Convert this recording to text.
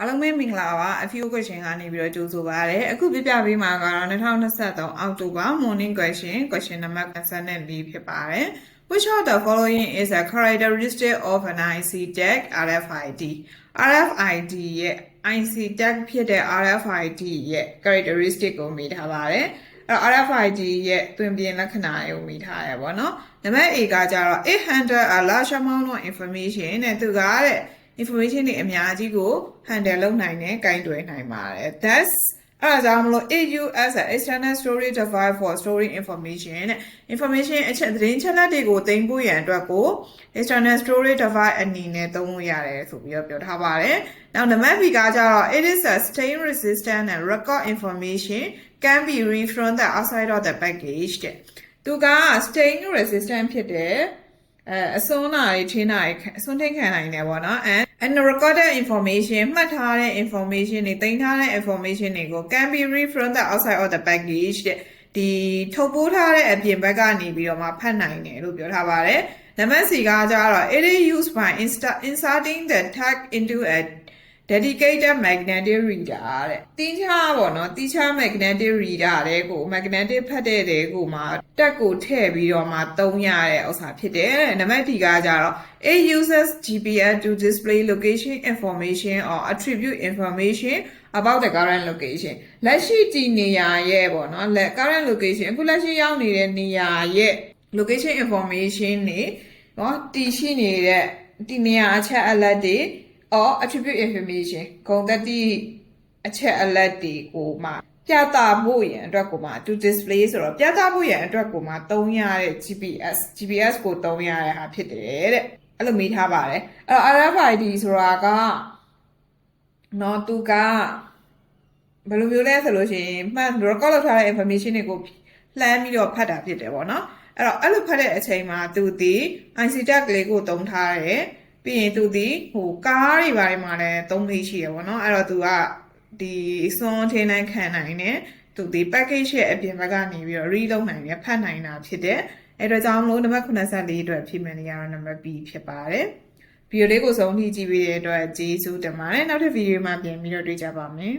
အားလုံးပဲမင်္ဂလာပါ a few question ကနေပြီးတော့ကြိုဆိုပါရစေအခုပြပြပေးမှာကတော့2023အောက်တိုဘာ morning question question number 54ဖြစ်ပါတယ် which of the following is a characteristic of an IC tag RFID RFID ရဲ့ IC tag ဖြစ်တဲ့ RFID ရဲ့ characteristic ကိုမေးထားပါတယ်အဲ့တော့ RFID ရဲ့တွင်ပြင်လက္ခဏာတွေကိုမိထားရပါတော့။နံပါတ် A ကကြတော့ it handle a large amount of information နဲ့သူကတဲ့ information တွေအများကြီးကို handle လုပ်နိုင်တယ်၊ကင်တွယ်နိုင်ပါတယ်။ That's အဲ့ဒါကြောင့်မလို့ AU as an external storage device for storing information တဲ့ information အချက်သတင်းချက်လက်တွေကိုတင်ပို့ရန်အတွက်ကို external storage device အနေနဲ့သုံးလို့ရတယ်ဆိုပြီးတော့ပြောထားပါတယ်။နောက်နံပါတ် B ကကြတော့ it is a stain resistant and record information can be read from the outside of the package တဲ့သူက stain resistant ဖြစ်တယ် အဲအစွန်းနာတွေထင်းနာတွေအစွန်းထိန်ခံနိုင်တယ်ပေါ့နော် and and recorded information မှတ်ထားတဲ့ information တွေတင်ထားတဲ့ information တွေကို can be read from the outside of the package တဲ့ဒီထုတ်ပိုးထားတဲ့အပြင်ဘက်ကနေပြီးတော့မှဖတ်နိုင်တယ်လို့ပြောထားပါတယ်နံပါတ် C ကကြတော့ it is used by insta- inserting the tag into a dedicated magnetic reader တဲ့တင်းချားပေါ့နော်တင်းချား magnetic reader တဲ့ကို magnetic ဖတ်တဲ့တဲ့ကိုမှတက်ကိုထည့်ပြီးတော့မှသုံးရတဲ့ဥစ္စာဖြစ်တယ်တဲ့နံပါတ် D ကကြတော့ it uses GPS to display location information or attribute information about the current location လက်ရှိတည်နေရာရဲ့ပေါ့နော်လက် current location အခုလက်ရှိရောက်နေတဲ့နေရာရဲ့ location information တွေနော်တည်ရှိနေတဲ့ဒီနေရာအချက်အလက်တွေ or attribute information ဂုဏ်သတ္တိအချက်အလက်တွေကိုမှပြသဖို့ရန်အတွက်ကိုမှ to display ဆိုတော့ပြသဖို့ရန်အတွက်ကိုမှသုံးရတဲ့ GPS GPS ကိုသုံးရတဲ့ဟာဖြစ်တယ်တဲ့အဲ့လိုမိထားပါတယ်အဲ့တော့ RFID ဆိုတာကနော်သူကဘယ်လိုမျိုးလဲဆိုလို့ရှိရင်မှတ် record လုပ်ထားတဲ့ information တွေကိုလှမ်းပြီးတော့ဖတ်တာဖြစ်တယ်ပေါ့နော်အဲ့တော့အဲ့လိုဖတ်တဲ့အချိန်မှာသူဒီ IC tag လေးကိုသုံးထားတယ် ပြီးရင်သူဒီဟိုကားတွေဘာတွေမှာလည်းသုံးလေးရှိရပေါ့နော်အဲ့တော့သူကဒီစွန်းထင်းနိုင်ခံနိုင်တယ်သူဒီ package ရဲ့အပြင်ဘက်ကနေပြီးတော့ read လုပ်နိုင်တယ်ဖတ်နိုင်တာဖြစ်တယ်အဲ့တော့ကြောင့်မလို့နံပါတ်84အတွက်ဖြည့်မယ်နေရတော့နံပါတ် B ဖြစ်ပါတယ်ဗီဒီယိုလေးကိုဆုံးထိကြည့်ပေးတဲ့အတွက်ကျေးဇူးတင်ပါတယ်နောက်ထပ်ဗီဒီယိုမှာပြန်ပြီးတော့တွေ့ကြပါမယ်